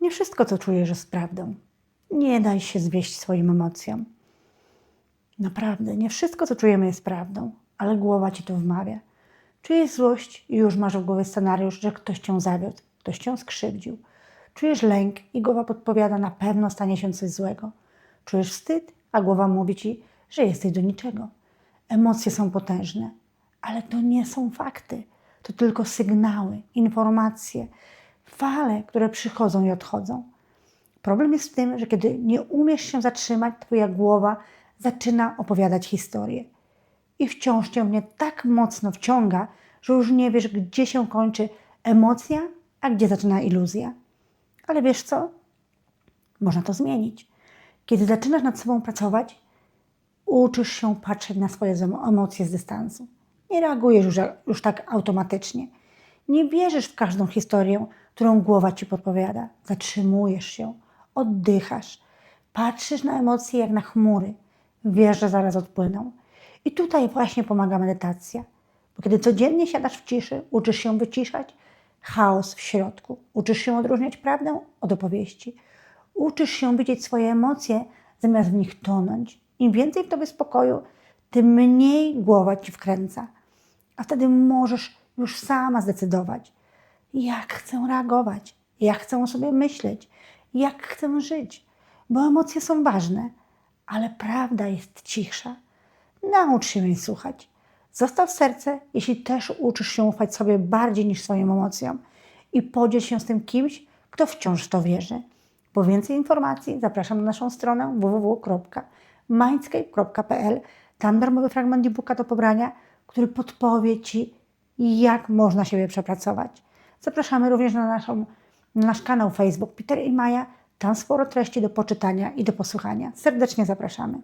Nie wszystko, co czujesz, jest prawdą. Nie daj się zwieść swoim emocjom. Naprawdę, nie wszystko, co czujemy, jest prawdą, ale głowa ci to wmawia. Czujesz złość i już masz w głowie scenariusz, że ktoś cię zawiódł, ktoś cię skrzywdził. Czujesz lęk i głowa podpowiada, na pewno stanie się coś złego. Czujesz wstyd, a głowa mówi ci, że jesteś do niczego. Emocje są potężne, ale to nie są fakty. To tylko sygnały, informacje, fale, które przychodzą i odchodzą. Problem jest w tym, że kiedy nie umiesz się zatrzymać, twoja głowa zaczyna opowiadać historię. I wciąż cię mnie tak mocno wciąga, że już nie wiesz, gdzie się kończy emocja, a gdzie zaczyna iluzja. Ale wiesz co? Można to zmienić. Kiedy zaczynasz nad sobą pracować, uczysz się patrzeć na swoje emocje z dystansu. Nie reagujesz już, już tak automatycznie. Nie wierzysz w każdą historię, którą głowa ci podpowiada. Zatrzymujesz się, oddychasz, patrzysz na emocje jak na chmury. Wiesz, że zaraz odpłyną. I tutaj właśnie pomaga medytacja. Bo kiedy codziennie siadasz w ciszy, uczysz się wyciszać chaos w środku. Uczysz się odróżniać prawdę od opowieści. Uczysz się widzieć swoje emocje, zamiast w nich tonąć. Im więcej w tobie spokoju, tym mniej głowa ci wkręca. A wtedy możesz już sama zdecydować, jak chcę reagować, jak chcę o sobie myśleć, jak chcę żyć. Bo emocje są ważne, ale prawda jest cichsza. Naucz się jej słuchać. Zostaw serce, jeśli też uczysz się ufać sobie bardziej niż swoim emocjom i podziel się z tym kimś, kto wciąż w to wierzy. Po więcej informacji zapraszam na naszą stronę www.mindscape.pl. Tam darmowy fragment e-booka do pobrania, który podpowie Ci, jak można siebie przepracować. Zapraszamy również na, naszą, na nasz kanał Facebook Peter i Maja. Tam sporo treści do poczytania i do posłuchania. Serdecznie zapraszamy.